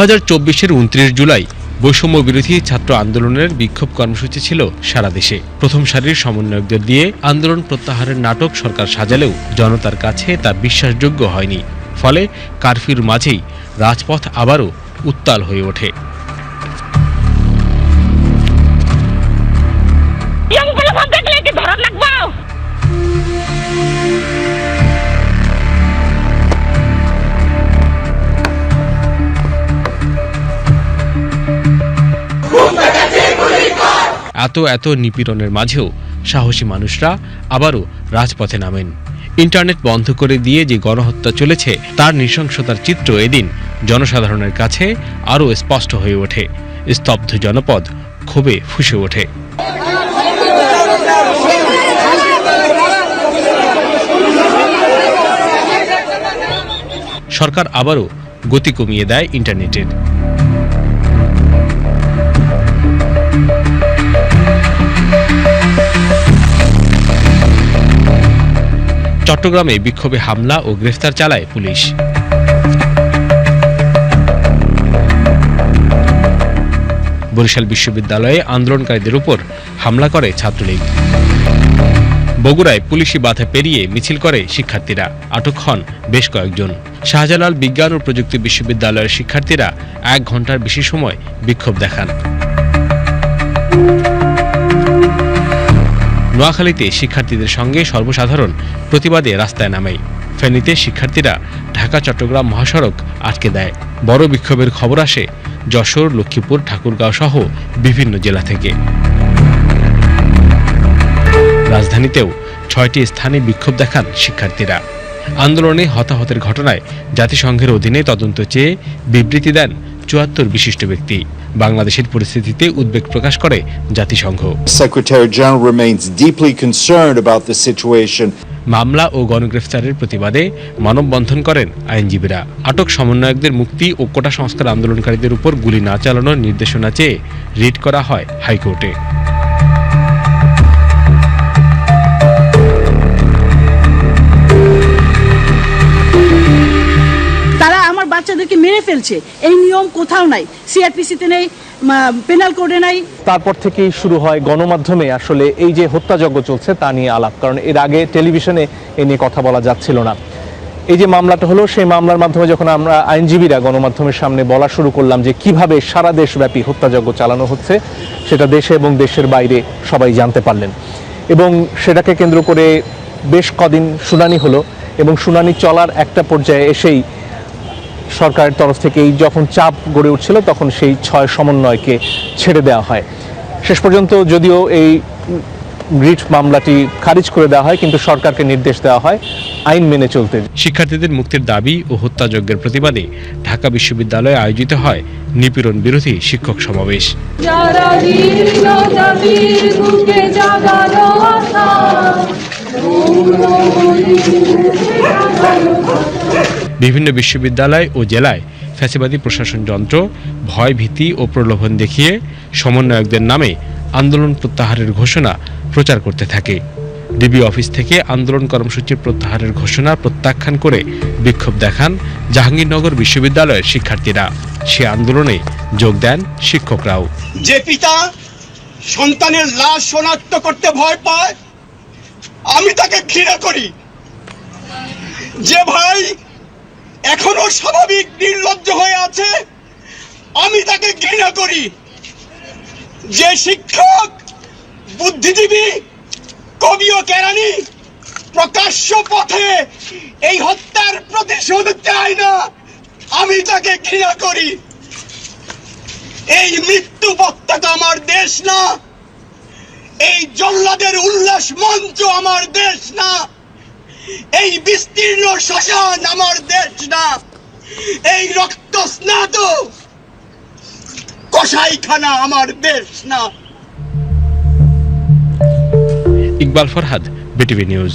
হাজার চব্বিশের উনত্রিশ জুলাই বৈষম্য বিরোধী ছাত্র আন্দোলনের বিক্ষোভ কর্মসূচি ছিল সারা দেশে। প্রথম সারির সমন্বয়কদের দিয়ে আন্দোলন প্রত্যাহারের নাটক সরকার সাজালেও জনতার কাছে তা বিশ্বাসযোগ্য হয়নি। ফলে কারফিউর মাঝেই রাজপথ আবারও উত্তাল হয়ে ওঠে। এত এত নিপীড়নের মাঝেও সাহসী মানুষরা আবারও রাজপথে নামেন। ইন্টারনেট বন্ধ করে দিয়ে যে গণহত্যা চলেছে, তার নৃশংসতার চিত্র এদিন জনসাধারণের কাছে আরও স্পষ্ট হয়ে ওঠে। স্তব্ধ জনপদ ক্ষোভে ফুসে ওঠে। সরকার আবারও গতি কমিয়ে দেয় ইন্টারনেটের। চট্টগ্রামে বিক্ষোভে হামলা ও গ্রেফতার চালায় পুলিশ। বরিশাল বিশ্ববিদ্যালয়ে আন্দোলনকারীদের উপর হামলা করে ছাত্রলীগ। বগুড়ায় পুলিশি বাধা পেরিয়ে মিছিল করে শিক্ষার্থীরা। আটক হন বেশ কয়েকজন। শাহজালাল বিজ্ঞান ও প্রযুক্তি বিশ্ববিদ্যালয়ের শিক্ষার্থীরা এক ঘণ্টার বেশি সময় বিক্ষোভ দেখান। নোয়াখালীতে শিক্ষার্থীদের সঙ্গে সর্বসাধারণ প্রতিবাদে রাস্তায় নামে ফেনীতে শিক্ষার্থীরা ঢাকা, চট্টগ্রাম মহাসড়ক আটকে দেয়। বড় বিক্ষোভের খবর আসে যশোর, লক্ষ্মীপুর, ঠাকুরগাঁও সহ বিভিন্ন জেলা থেকে। রাজধানীতেও ছয়টি স্থানে বিক্ষোভ দেখান শিক্ষার্থীরা। আন্দোলনে হতাহতের ঘটনায় জাতিসংঘের অধীনে তদন্ত চেয়ে বিবৃতি দেন চুয়াত্তর বিশিষ্ট ব্যক্তি। বাংলাদেশের পরিস্থিতিতে উদ্বেগ প্রকাশ করে জাতিসংঘ। Secretary General remains deeply concerned about the situation. মামলা ও গণগ্রেফতারের প্রতিবাদে মানববন্ধন করেন আইনজীবীরা। আটক সমন্বয়কদের মুক্তি ও কোটা সংস্কার আন্দোলনকারীদের উপর গুলি না চালানোর নির্দেশনা চেয়ে রিট করা হয় হাইকোর্টে। মেরে ফেলছে। এই নিয়ম কোথাও নাই। সিআরপিসিতে নেই পেনাল কোডে নাই। তারপর থেকেই শুরু হয় গণমাধ্যমে আসলে এই যে হত্যাযজ্ঞ চলছে তা নিয়ে আলাপ, কারণ এর আগে টেলিভিশনে এ নিয়ে কথা বলা যাচ্ছিল না। এই যে মামলাটা হলো, সেই মামলার মাধ্যমে যখন আমরা আইনজীবীরা গণমাধ্যমের সামনে বলা শুরু করলাম যে কীভাবে সারা দেশব্যাপী হত্যাযজ্ঞ চালানো হচ্ছে, সেটা দেশে এবং দেশের বাইরে সবাই জানতে পারলেন। এবং সেটাকে কেন্দ্র করে বেশ কদিন শুনানি হলো এবং শুনানি চলার একটা পর্যায়ে এসেই সরকারের তরফ থেকেই যখন চাপ গড়ে উঠছিল তখন সেই ছয় সমন্বয়কে ছেড়ে দেওয়া হয়। শেষ পর্যন্ত যদিও এই রিট মামলাটি খারিজ করে দেওয়া হয় কিন্তু সরকারকে নির্দেশ দেওয়া হয় আইন মেনে চলতে। শিক্ষার্থীদের মুক্তির দাবি ও হত্যাযজ্ঞের প্রতিবাদে ঢাকা বিশ্ববিদ্যালয়ে আয়োজিত হয় নিপীড়ন বিরোধী শিক্ষক সমাবেশ। যারা বিভিন্ন বিশ্ববিদ্যালয় ও জেলায় ফ্যাসিবাদী প্রশাসন যন্ত্র ভয় ভীতি ও প্রলোভন দেখিয়ে সমন্বয়কদের নামে আন্দোলন প্রত্যাহারের ঘোষণা প্রচার করতে থাকে। ডিবি অফিস থেকে আন্দোলন কর্মসূচির প্রত্যাহারের ঘোষণা প্রত্যাখ্যান করে বিক্ষোভ দেখান জাহাঙ্গীরনগর বিশ্ববিদ্যালয়ের শিক্ষার্থীরা। সে আন্দোলনে যোগ দেন শিক্ষকরাও। যে পিতা সন্তানের লাশ শনাক্ত করতে ভয় পায়, আমি তাকে ঘৃণা করি। যে ভাই এখনও স্বাভাবিক নির্লজ্জ হয়ে আছে। আমি তাকে ঘৃণা করি। যে শিক্ষক, বুদ্ধিজীবী, কবি ও কেরানি প্রকাশ্য পথে এই হত্যার প্রতিশোধ চায় না, আমি তাকে ঘৃণা করি। এই মৃত্যু পতাকা আমার দেশ না। এই জল্লাদের উল্লাস মঞ্চ আমার দেশ না। এই বিস্তীর্ণ শ্মশান আমার দেশ না। এই রক্ত স্নাত কসাইখানা আমার দেশ না। Iqbal Farhad, BTV news.